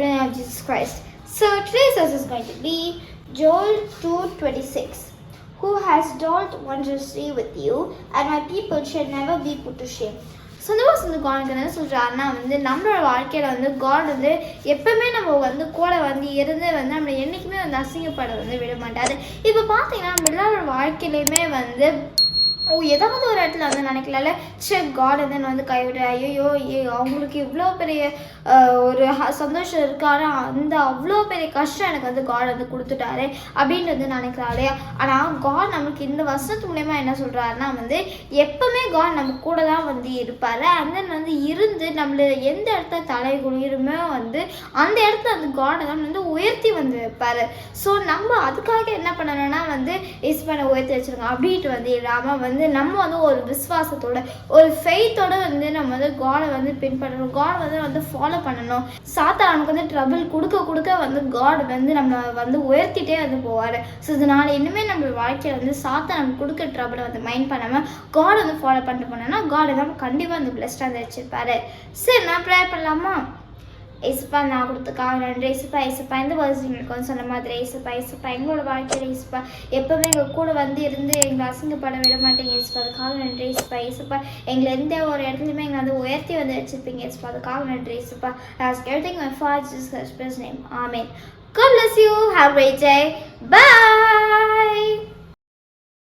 the name of Jesus Christ. So today's verse is going to be Joel 2:26. Who has dealt wondrously with you, and my people shall never be put to shame. So இந்த வந்து God என்ன சொல்கிறாருன்னா வந்து நம்மளோட வாழ்க்கையில் வந்து God வந்து எப்பவுமே நம்ம வந்து கூட வந்து இருந்து வந்து நம்மளை என்றைக்குமே வந்து அசிங்கப்பட வந்து விட மாட்டாரு இப்போ பார்த்தீங்கன்னா நம்ம எல்லாரோட வாழ்க்கையிலையுமே வந்து ஓ ஏதாவது ஒரு இடத்துல வந்து நினைக்கல சே காட் வந்து வந்து கைவிட ஐயோ அவங்களுக்கு இவ்வளோ பெரிய ஒரு சந்தோஷம் இருக்கு ஆனால் அந்த அவ்வளோ பெரிய கஷ்டம் எனக்கு வந்து காட் வந்து கொடுத்துட்டாரு அப்படின்னு வந்து நினைக்கிறாரு ஆனால் காட் நமக்கு இந்த வருஷத்து மூலயமா என்ன சொல்கிறாருன்னா வந்து எப்பவுமே காட் நம்ம கூட தான் வந்து இருப்பார். அந்த வந்து இருந்து நம்மள எந்த இடத்துல தலை குளிருமோ வந்து அந்த இடத்துல அந்த காடை தான் வந்து உயர்த்தி வந்து வைப்பார். ஸோ நம்ம அதுக்காக என்ன பண்ணணும்னா வந்து இஸ்பனை உயர்த்தி வச்சிருக்கோம். அப்படின்ட்டு வந்து இல்லாமல் வந்து நம்ம வந்து ஒரு விசுவாசத்தோட ஒரு ஃபெய்த்தோட வந்து நம்ம வந்து காடை வந்து பின்பற்றணும். காட் வந்து வந்து ஃபாலோ பண்ணணும். சாத்தானுக்கு வந்து ட்ரபிள் கொடுக்க கொடுக்க வந்து காட் வந்து நம்ம வந்து உயர்த்திட்டே வந்து போவார். ஸோ இதனால் இனிமேல் நம்ம வாழ்க்கையில் வந்து சாத்தா நம்ம கொடுக்க ட்ரபிளை வந்து மைண்ட் பண்ணாமல் காட் வந்து ஃபாலோ பண்ணிட்டு போனோம்னா காட் நம்ம கண்டிப்பாக வந்து பிளஸ்டாக வந்து சரி நான் ப்ரேயர் பண்ணலாமா? இசுப்பா நான் கொடுத்துக்காக நன்றி இசுப்பா இசுப்பா இந்த வேர்ஸ் எங்களுக்கு வந்து சொன்ன மாதிரி இசுப்பா இசுப்பா எங்களோட வாழ்க்கையில் இசுப்பா எப்பவுமே எங்கள் கூட வந்து இருந்து எங்களை அசிங்கப்பட விட மாட்டேங்க இசுப்பா அதுக்காக நன்றி இசுப்பா இசுப்பா எங்களை எந்த ஒரு இடத்துலையுமே எங்களை வந்து உயர்த்தி வந்து வச்சிருப்பீங்க இசுப்பா அதுக்காக நன்றி இசுப்பா ask everything my father Jesus Christ name amen God bless you. Have a great day. Bye.